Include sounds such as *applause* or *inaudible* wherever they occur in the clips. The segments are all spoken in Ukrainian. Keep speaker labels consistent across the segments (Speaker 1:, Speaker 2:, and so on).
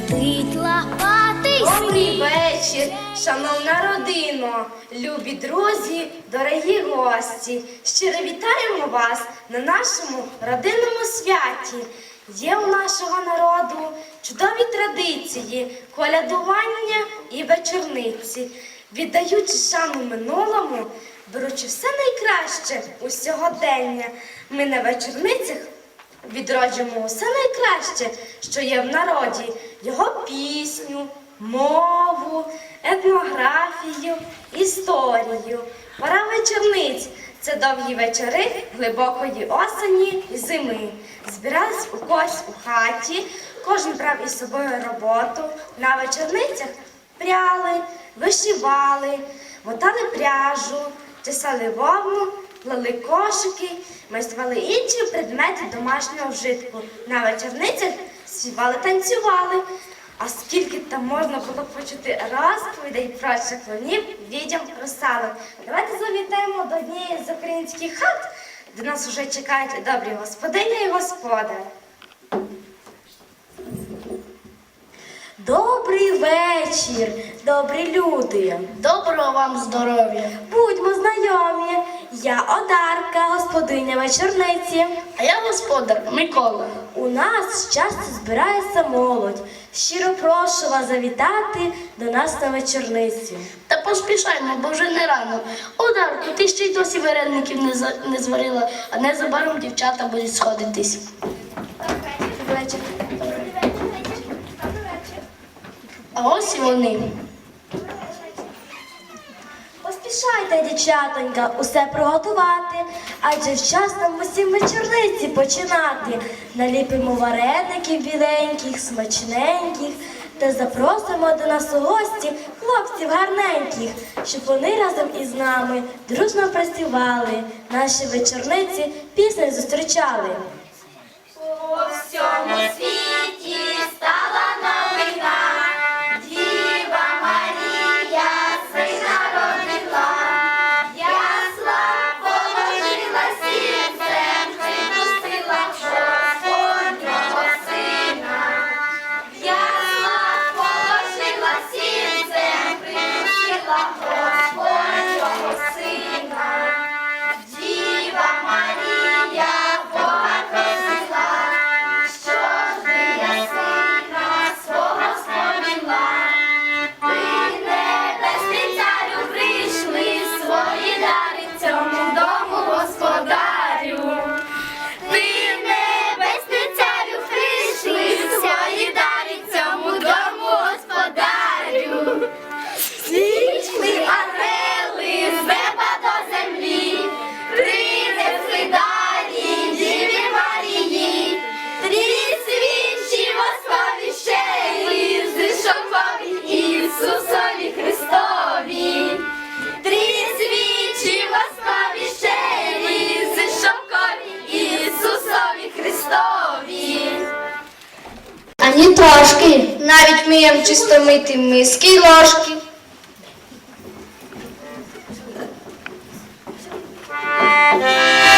Speaker 1: летить лопатий
Speaker 2: Добрий вечір, шановна родино, любі друзі, дорогі гості. Щиро вітаємо вас на нашому родинному святі. Є у нашого народу чудові традиції, колядування і вечорниці. Віддаючи шану минулому, беручи все найкраще у сьогодення, ми на вечорницях відроджуємо усе найкраще, що є в народі, його пісню, мову, етнографію, історію. Пора вечорниць це довгі вечори глибокої осені і зими. Збирались у когось у хаті, кожен брав із собою роботу. На вечорницях пряли, вишивали, мотали пряжу, тесали вовну, плели кошики, майстрували інші предмети домашнього вжитку. На вечорницях співали, танцювали. А скільки там можна було почути розповідей про чаклунів, відьом, русалок. Давайте завітаємо до однієї з українських хат, де нас вже чекають добрі господиня і господар.
Speaker 3: Добрий вечір, добрі люди.
Speaker 2: Доброго вам здоров'я!
Speaker 3: Будьмо знайомі. Я Одарка, господиня вечорниці.
Speaker 2: А я господар Микола.
Speaker 3: У нас часто збирається молодь. Щиро прошу вас завітати до нас на вечорниці.
Speaker 4: Та поспішаймо, бо вже не рано. Одарку, ти ще й досі вареників не, за- не зварила, а незабаром дівчата будуть сходитись.
Speaker 3: Добрий Вечір.
Speaker 4: А ось і вони.
Speaker 3: Поспішайте, дівчатонька, усе приготувати, адже вчас нам усім вечорниці починати. Наліпимо вареників біленьких, смачненьких та запросимо до нас у гості хлопців гарненьких, щоб вони разом із нами дружно працювали, наші вечорниці піснею зустрічали.
Speaker 2: По всьому світі
Speaker 4: вміємо чисто мити миски й ложки.
Speaker 2: Добрий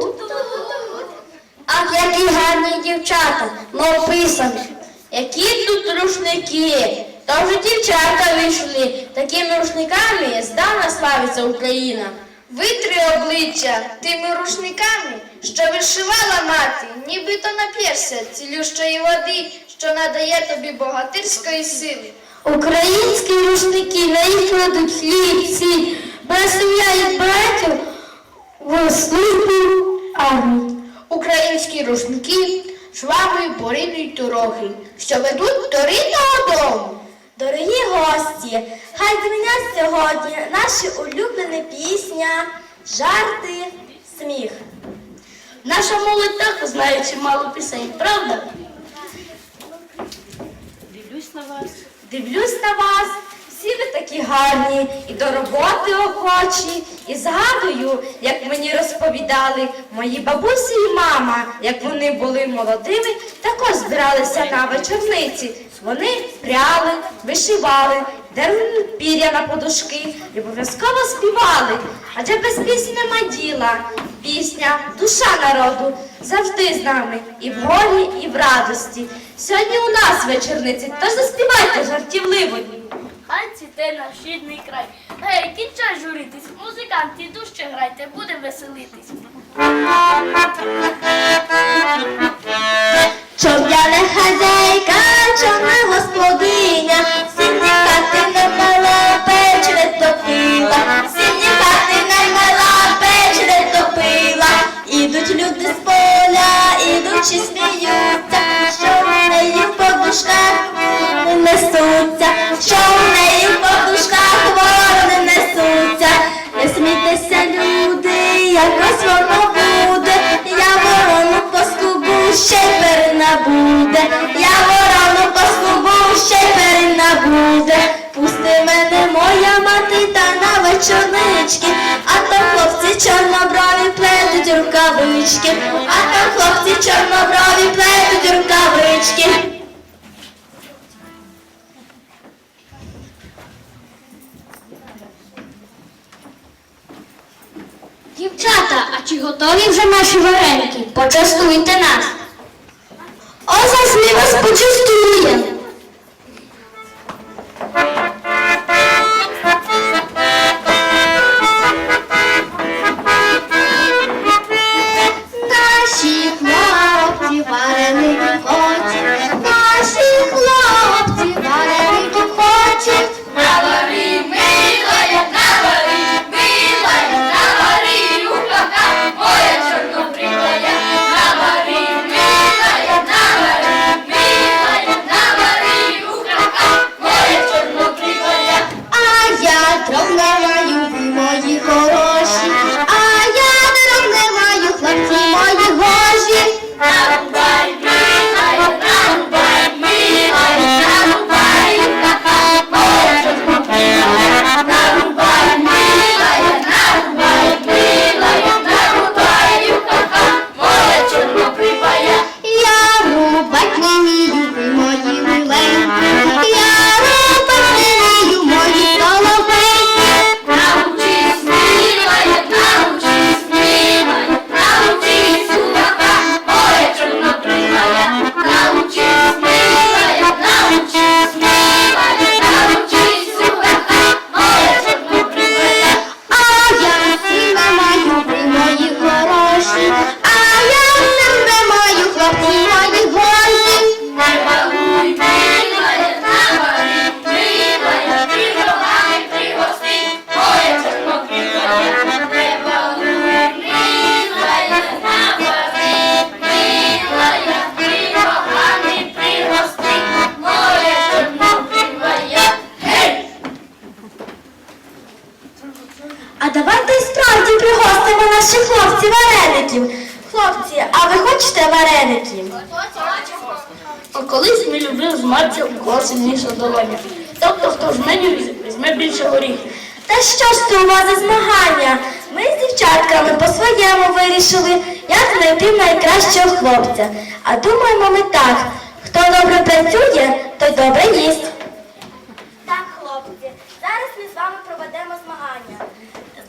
Speaker 4: тут? Ах, які гарні дівчата, мов писані. Які тут рушники? Та вже дівчата вийшли. Такими рушниками здавна славиться Україна.
Speaker 2: Витри обличчя тими рушниками, що вишивала мати, нібито нап'єшся цілющої води, що надає тобі богатирської сили.
Speaker 4: Українські рушники, на їх кладуть хліб, сіль, благословляють братів в службу армії.
Speaker 2: Українські рушники шваброю порівнюють дороги, що ведуть до рідного дому.
Speaker 3: Дорогі гості, хай дзвенять сьогодні наші улюблені пісня, жарти, сміх.
Speaker 4: Наша молодь також знає чимало пісень, правда?
Speaker 2: Дивлюсь на вас. Дивлюсь на вас, всі ви такі гарні і до роботи охочі. І згадую, як мені розповідали мої бабусі і мама, як вони були молодими, також збиралися на вечорниці. Вони пряли, вишивали, дерли пір'я на подушки і обов'язково співали. Адже без пісні нема діла. Пісня душа народу завжди з нами і в горі, і в радості. Сьогодні у нас вечорниці, тож заспівайте жартівливо.
Speaker 4: Хай цвіте наш рідний край. Гей, кінчай журитись, музиканти, дужче грайте, будемо веселитись.
Speaker 3: Чов'яна хазяйка, човна господиня, сіні хати не мала, печ не топила, сіні хати не мала, печ не топила. Ідуть люди з поля, ідучи сміються, що в неї в подушках несуться, що в неї в подушках ворони несуться. Не смійтеся, люди, якось воно буде, я ворону поскубу, ще й перенабуде, я ворону поскубу, ще й перенабуде. Пусти мене, моя мати, та на вечорнички, а то хлопці чорноброві плетуть рукавички, а то хлопці чорноброві плетуть рукавички.
Speaker 4: Дівчата, а чи готові вже наші вареники? Почастуйте нас. Ось ми вас
Speaker 3: наших хлопців вареників. Хлопці, а ви хочете вареників?
Speaker 4: А колись ми любили зматися у кого сильніша долоня. Тобто, хто з меню візьме більше горіхів.
Speaker 3: Та що ж це у вас за змагання? Ми з дівчатками по-своєму вирішили, як знайти найкращого хлопця. А думаємо ми так, хто добре працює, той добре їсть. Так, хлопці, зараз ми з вами проведемо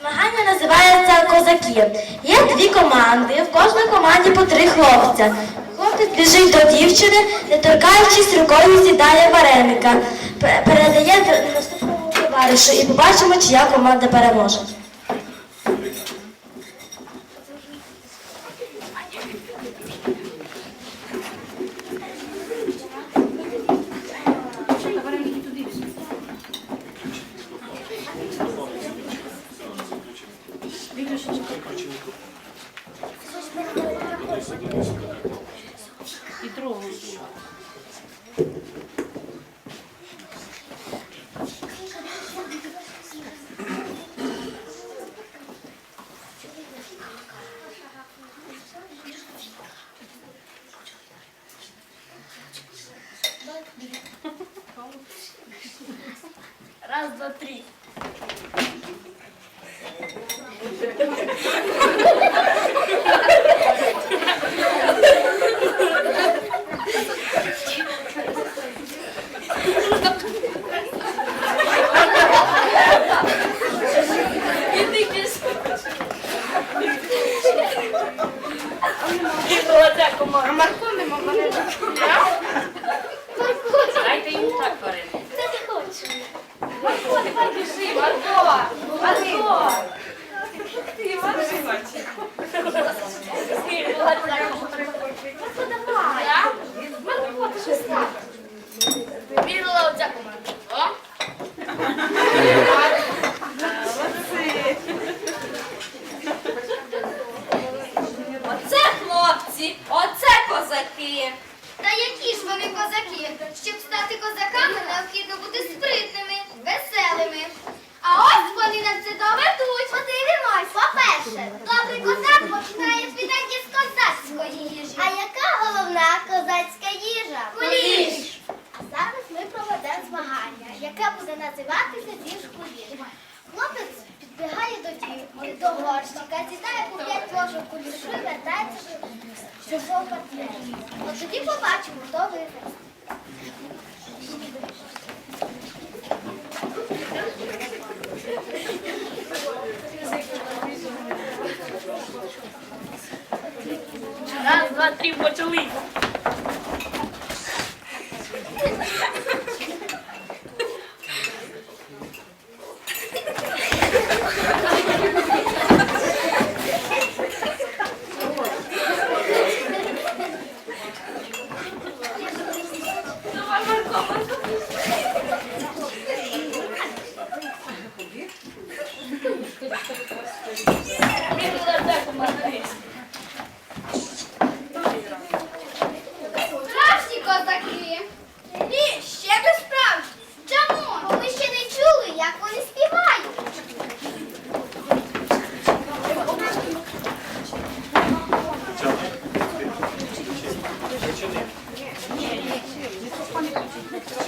Speaker 3: змагання. Називається козаки. Є дві команди, в кожній команді по три хлопця. Хлопець біжить до дівчини, не торкаючись рукою сідає вареника, передає наступному товаришу і побачимо, чия команда переможе.
Speaker 5: Раз, два, три.
Speaker 2: А Марко нема мене.
Speaker 4: Дайте їм так варити.
Speaker 2: Марко, давай біжи, Марко. Марко. Ти, Марко. Марко, давай. Марко, ти що став?
Speaker 4: Вірила оця команда. О,
Speaker 2: Оце хлопці, оце козаки.
Speaker 1: Та які ж вони козаки? Щоб стати козаками, необхідно бути спритними, веселими. А ось вони нам це доведуть. Подивимось. По-перше, добрий козак починає світанки з козацької їжі. А яка головна козацька їжа? Куліш. А зараз ми проведемо змагання, яке буде називатися «З'їж куліш. Хлопець підбігає до дівки, до горщика, з'їдає по п'ять ложок кулішу і вертається до чужого партнера. От тоді побачимо, хто виграє.
Speaker 4: раз, два, три, почали. Okay. *laughs*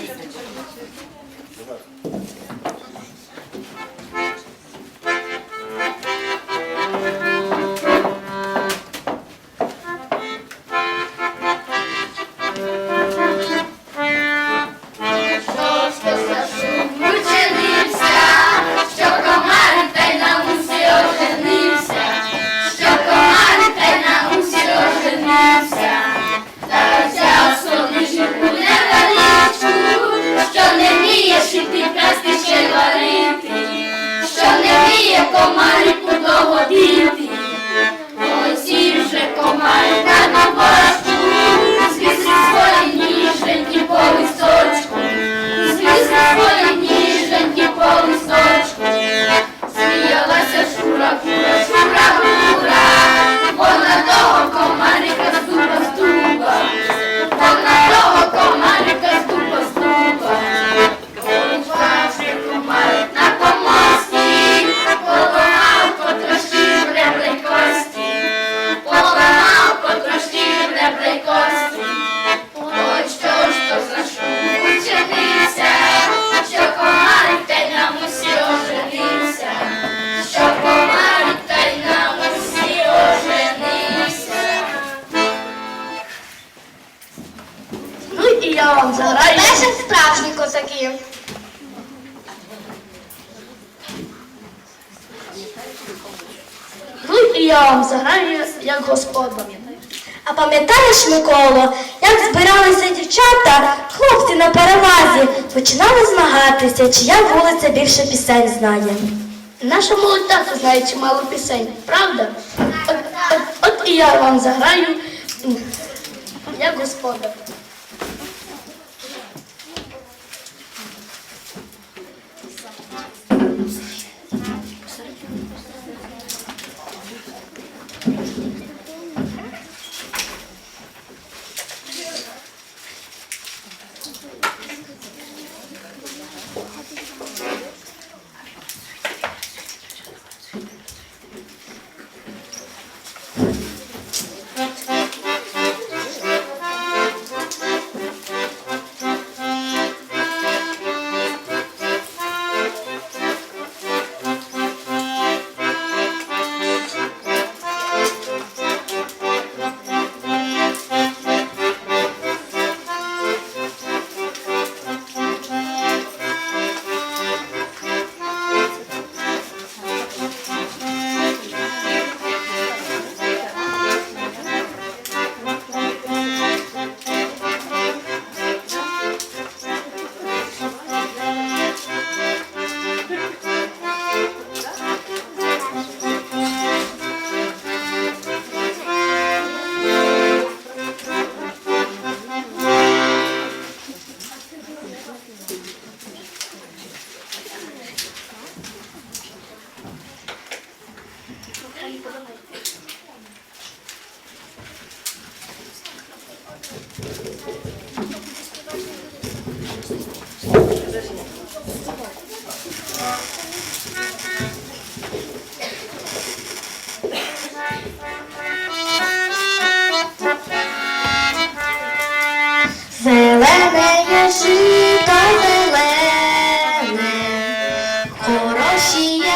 Speaker 4: Thank you. Вам заграю як господар.
Speaker 3: А пам'ятаєш, Миколо, як збиралися дівчата, хлопці на перевазі, починали змагатися, чия вулиця більше пісень знає.
Speaker 4: Наша молодь також знає чимало пісень, правда? От, от, от і я вам заграю як господар.
Speaker 3: Хороші є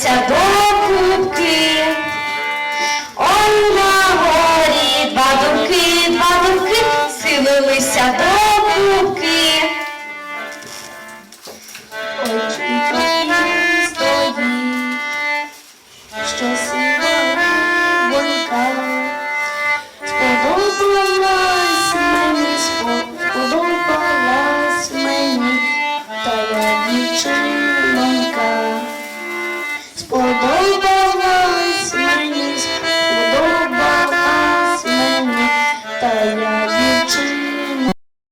Speaker 3: силилися до кубки.